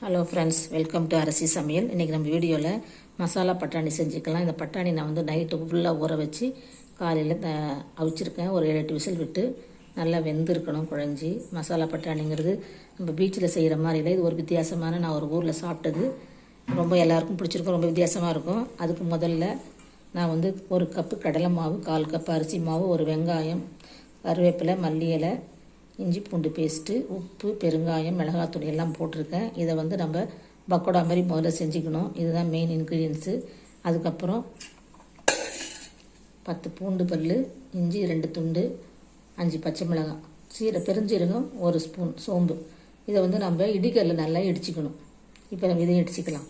Hello friends welcome to அரிசி சமையல் இன்றைக்கி நம்ம வீடியோவில் மசாலா பட்டாணி செஞ்சுக்கலாம். இந்த பட்டாணி நான் வந்து நைட்டு ஃபுல்லாக ஊற வச்சு காலையில் த அவிச்சிருக்கேன். ஒரு ஏழு எட்டு விசில் விட்டு நல்லா வெந்திருக்கணும் குழஞ்சி. மசாலா பட்டாணிங்கிறது நம்ம பீச்சில் செய்கிற மாதிரி இல்லை. இது ஒரு வித்தியாசமான நான் ஒரு ஊரில் சாப்பிட்டது. ரொம்ப எல்லாருக்கும் பிடிச்சிருக்கும் ரொம்ப வித்தியாசமாக இருக்கும். அதுக்கு முதல்ல நான் வந்து ஒரு கப்பு கடலை மாவு கால் கப்பு அரிசி மாவு ஒரு வெங்காயம் கருவேப்பிலை மல்லி இலை இஞ்சி பூண்டு பேஸ்ட்டு உப்பு பெருங்காயம் மிளகாத்தூள் எல்லாம் போட்டிருக்கேன். இதை வந்து நம்ம பக்கோடா மாதிரி முதல்ல செஞ்சுக்கணும். இதுதான் மெயின் இன்க்ரீடியன்ஸு அதுக்கப்புறம் பத்து பூண்டு பல் இஞ்சி ரெண்டு துண்டு அஞ்சு பச்சை மிளகாய் சீர பெருஞ்சீரகம் ஒரு ஸ்பூன் சோம்பு. இதை வந்து நம்ம இடிக்கல்ல நல்லா இடிச்சுக்கணும். இப்போ நம்ம இதையும் இடிச்சிக்கலாம்.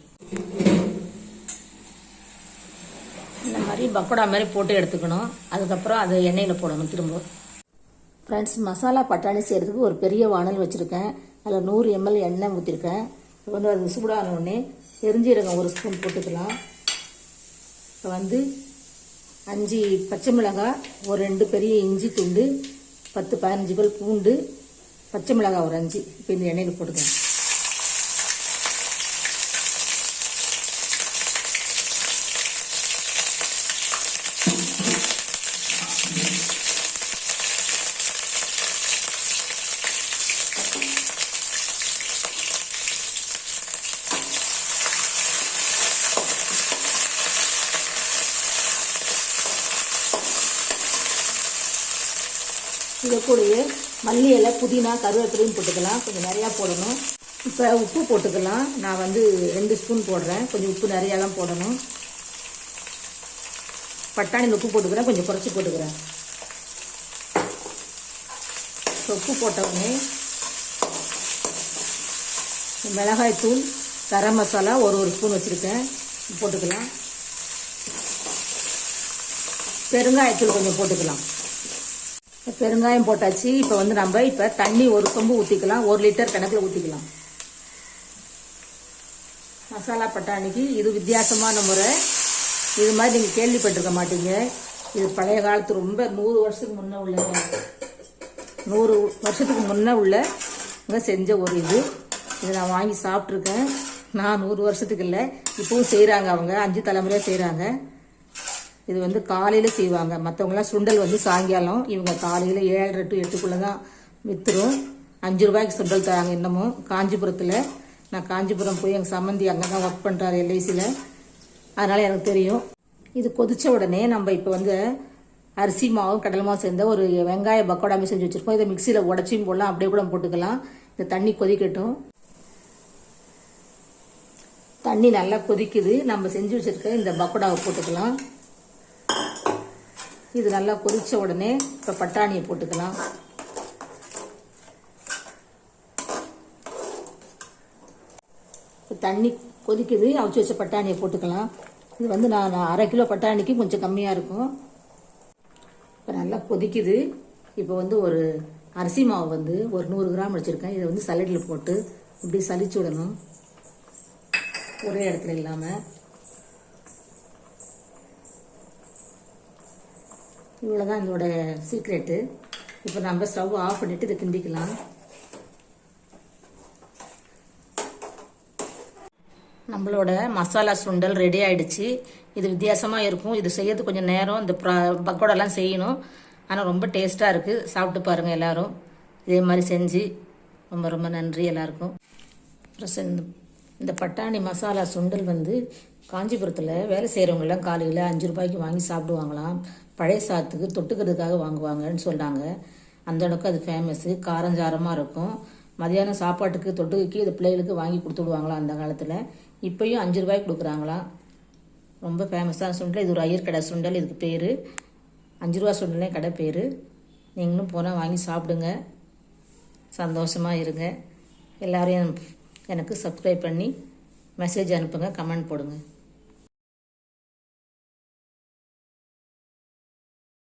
இந்த மாதிரி பக்கோடா மாதிரி போட்டு எடுத்துக்கணும். அதுக்கப்புறம் அதை எண்ணெயில் போடணும் திரும்ப. ஃப்ரெண்ட்ஸ் மசாலா பட்டாணி செய்கிறதுக்கு ஒரு பெரிய வானல் வச்சுருக்கேன் அதில் நூறு எம்எல் எண்ணெய் ஊற்றிருக்கேன் இப்போ வந்து அது சூடான பெருஞ்சீரகம் ஒரு ஸ்பூன் போட்டுக்கலாம். இப்போ வந்து அஞ்சு பச்சை மிளகாய் ஒரு ரெண்டு பெரிய இஞ்சி துண்டு பத்து பதினஞ்சு பல் பூண்டு பச்சை மிளகாய் ஒரு அஞ்சு. இப்போ இந்த எண்ணெயில் போட்டுக்கலாம். இதை கூடவே மல்லி இலை புதினா கருவேப்பிலையும் போட்டுக்கலாம். கொஞ்சம் நிறையா போடணும். இப்போ உப்பு போட்டுக்கலாம். நான் வந்து ரெண்டு ஸ்பூன் போடுறேன். கொஞ்சம் உப்பு நிறையாலாம் போடணும். பட்டாணியில் உப்பு போட்டுக்கிறேன். கொஞ்சம் குறைச்சி போட்டுக்கிறேன். உப்பு போட்ட உடனே மிளகாய் தூள் கரம் மசாலா ஒரு ஒரு ஸ்பூன் வச்சுருக்கேன். போட்டுக்கலாம். பெருங்காயத்தூள் கொஞ்சம் போட்டுக்கலாம். பெருங்காயம் போட்டாச்சு. இப்போ வந்து நம்ம இப்போ தண்ணி ஒரு சொம்பு ஊற்றிக்கலாம் ஒரு லிட்டர் கணக்கில் ஊற்றிக்கலாம் மசாலா பட்டாணிக்கு இது வித்தியாசமான முறை. இது மாதிரி நீங்கள் கேள்விப்பட்டிருக்க மாட்டீங்க. இது பழைய காலத்து ரொம்ப நூறு வருஷத்துக்கு முன்னே உள்ள நூறு வருஷத்துக்கு முன்னே உள்ள செஞ்ச ஒரு இது. இதை நான் வாங்கி சாப்பிட்ருக்கேன் நான் நூறு வருஷத்துக்கு இல்லை. இப்போவும் செய்கிறாங்க அவங்க. அஞ்சு தலைமுறையாக செய்கிறாங்க இது வந்து காலையில் செய்வாங்க. மற்றவங்களாம் சுண்டல் வந்து சாயங்காலம் இவங்க காலையில் ஏழரை டு எட்டுக்குள்ளே தான் விற்றுரும் அஞ்சு ரூபாய்க்கு சுண்டல் தராங்க இன்னமும். காஞ்சிபுரத்தில். நான் காஞ்சிபுரம் போய் எங்கள் சம்மந்தி அங்கே தான் ஒர்க் பண்ணுறாரு எல்ஐசியில் அதனால் எனக்கு தெரியும். இது கொதித்த உடனே நம்ம இப்போ வந்து அரிசி மாவும் கடல் மாவு சேர்ந்த ஒரு வெங்காய பக்கோடாமே செஞ்சு வச்சுருப்போம். இதை மிக்சியில் உடச்சியும் போடலாம். அப்படியே கூட போட்டுக்கலாம். இந்த தண்ணி கொதிக்கட்டும். தண்ணி நல்லா கொதிக்குது. நம்ம செஞ்சு வச்சுருக்க இந்த பக்கோடாவை போட்டுக்கலாம். இது நல்லா கொதித்த உடனே இப்போ பட்டாணியை போட்டுக்கலாம். இப்போ தண்ணி கொதிக்குது அவிச்சு வச்ச பட்டாணியை போட்டுக்கலாம். இது வந்து நான் அரை கிலோ பட்டாணிக்கு கொஞ்சம் கம்மியாக இருக்கும். இப்போ நல்லா கொதிக்குது. இப்போ வந்து ஒரு அரிசி மாவு வந்து ஒரு நூறு கிராம் வச்சுருக்கேன். இதை வந்து சலடியில் போட்டு இப்படி சலிச்சு விடணும். ஒரே இடத்துல இல்லாமல் இவ்வளோ தான் இதோட சீக்ரெட்டு இப்போ நம்ம ஸ்டவ் ஆஃப் பண்ணிவிட்டு இதை கிண்டிக்கலாம். நம்மளோட மசாலா சுண்டல் ரெடி ஆகிடுச்சு இது வித்தியாசமாக இருக்கும். இது செய்யறது கொஞ்சம் நேரம். இந்த பக்கோடெல்லாம் செய்யணும். ஆனால் ரொம்ப டேஸ்ட்டாக இருக்குது சாப்பிட்டு பாருங்கள் எல்லோரும். இதே மாதிரி செஞ்சு ரொம்ப ரொம்ப நன்றி எல்லாருக்கும். அப்புறம் இந்த பட்டாணி மசாலா சுண்டல் வந்து காஞ்சிபுரத்தில் வேலை செய்கிறவங்கெல்லாம் காலையில் அஞ்சு ரூபாய்க்கு வாங்கி சாப்பிடுவாங்களாம். பழைய சாத்துக்கு தொட்டுக்கிறதுக்காக வாங்குவாங்கன்னு சொன்னாங்க. அந்த அளவுக்கு அது ஃபேமஸ்ஸு காரஞ்சாரமாக இருக்கும். மதியானம் சாப்பாட்டுக்கு தொட்டுக்கு இது பிள்ளைகளுக்கு வாங்கி கொடுத்துடுவாங்களாம் அந்த காலத்தில். இப்போயும் அஞ்சு ரூபாய்க்கு கொடுக்குறாங்களாம். ரொம்ப ஃபேமஸான சுண்டல். இது ஒரு ஐயர் கடை சுண்டல். இதுக்கு பேர் அஞ்சு ரூபா சுண்டலே கடை பேர். நீங்களும் போனால் வாங்கி சாப்பிடுங்க. சந்தோஷமாக இருங்க. எல்லோரையும் எனக்கு சப்ஸ்கிரைப் பண்ணி மெசேஜ் அனுப்புங்க கமெண்ட் போடுங்க.